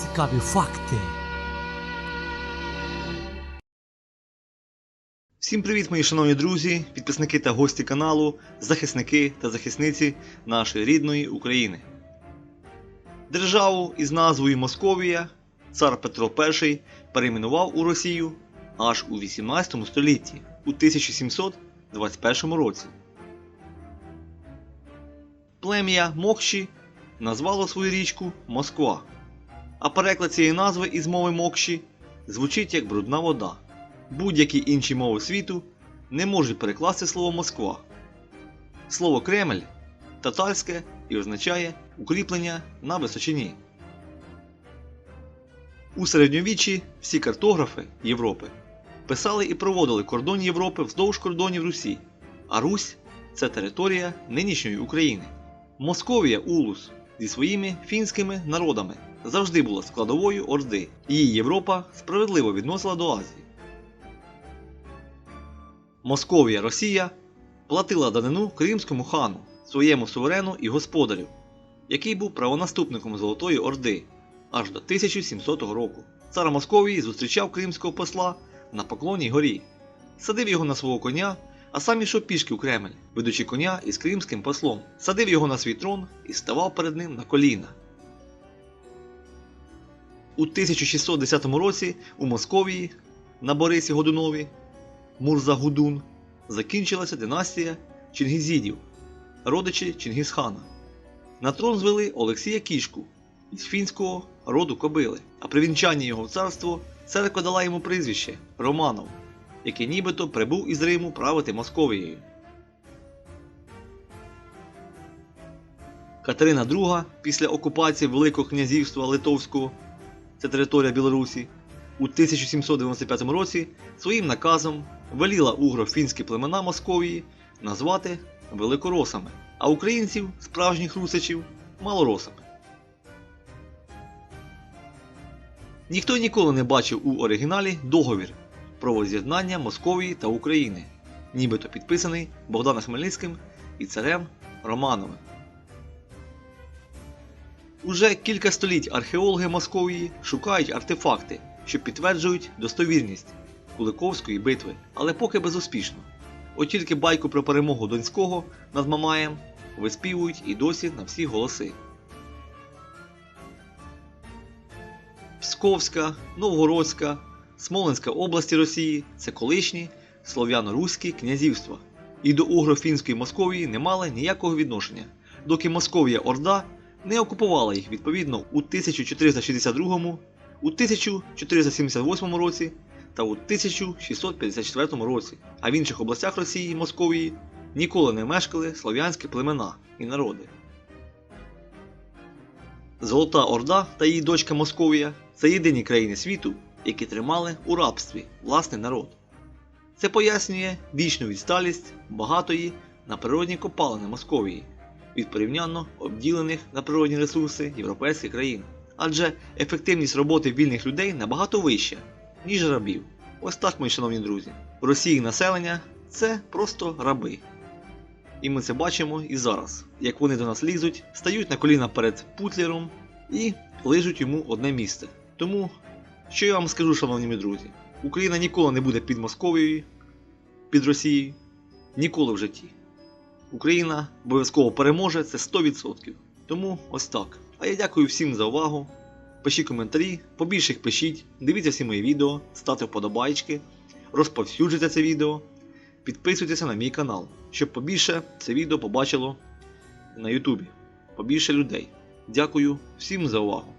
Цікаві факти. Всім привіт, мої шановні друзі, підписники та гості каналу, захисники та захисниці нашої рідної України. Державу із назвою Московія цар Петро І перейменував у Росію аж у 18 столітті у 1721 році. Плем'я Мокші назвало свою річку Москва, а переклад цієї назви із мови Мокші звучить як брудна вода будь-які інші мови світу не можуть перекласти слово Москва. Слово Кремль татарське і означає укріплення на височині. У середньовіччі всі картографи Європи писали і проводили кордон Європи вздовж кордонів Русі, а Русь це територія нинішньої України. Московія Улус зі своїми фінськими народами завжди була складовою Орди, і її Європа справедливо відносила до Азії. Московія Росія платила данину Кримському хану, своєму суверену і господарю, який був правонаступником Золотої Орди аж до 1700 року. Цар Московії зустрічав кримського посла на Поклонній горі, садив його на свого коня, а сам ішов пішки у Кремль, ведучи коня із кримським послом, садив його на свій трон і ставав перед ним на коліна. У 1610 році у Московії на Борисі Годунові Мурзагудун закінчилася династія Чингізідів, родичі Чингісхана. На трон звели Олексія Кішку із фінського роду Кобили, а при вінчанні його в царство церква дала йому прізвище Романов, який нібито прибув із Риму правити Московією. Катерина II після окупації Великого князівства Литовського, це територія Білорусі, у 1795 році своїм наказом веліла угро-фінські племена Московії назвати великоросами, а українців, справжніх русичів, малоросами. Ніхто ніколи не бачив у оригіналі договір про воз'єднання Московії та України, нібито підписаний Богданом Хмельницьким і царем Романовим. Уже кілька століть археологи Московії шукають артефакти, що підтверджують достовірність Куликовської битви, але поки безуспішно. От тільки байку про перемогу Донського над Мамаєм виспівують і досі на всі голоси. Псковська, Новгородська, Смоленська області Росії це колишні слов'яно-руські князівства, і до угро-фінської Московії не мали ніякого відношення, доки Московія Орда не окупувала їх відповідно у 1462, у 1478 році та у 1654 році, а в інших областях Росії і Московії ніколи не мешкали слов'янські племена і народи. Золота Орда та її дочка Московія це єдині країни світу, які тримали у рабстві власний народ. Це пояснює вічну відсталість багатої на природні копалини Московії від порівнянно обділених на природні ресурси європейських країн. Адже ефективність роботи вільних людей набагато вища, ніж рабів. Ось так, мої шановні друзі. В Росії населення це просто раби. І ми це бачимо і зараз, як вони до нас лізуть, стають на коліна перед Путлером і лижуть йому одне місце. Тому, що я вам скажу, шановні мої друзі, Україна ніколи не буде під Московією, під Росією, ніколи в житті. Україна обов'язково переможе, це 100%. Тому ось так. А я дякую всім за увагу. Пишіть коментарі, побільше їх пишіть, дивіться всі мої відео, ставте вподобайки, розповсюджуйте це відео, підписуйтеся на мій канал, щоб побільше це відео побачило на Ютубі. Побільше людей. Дякую всім за увагу.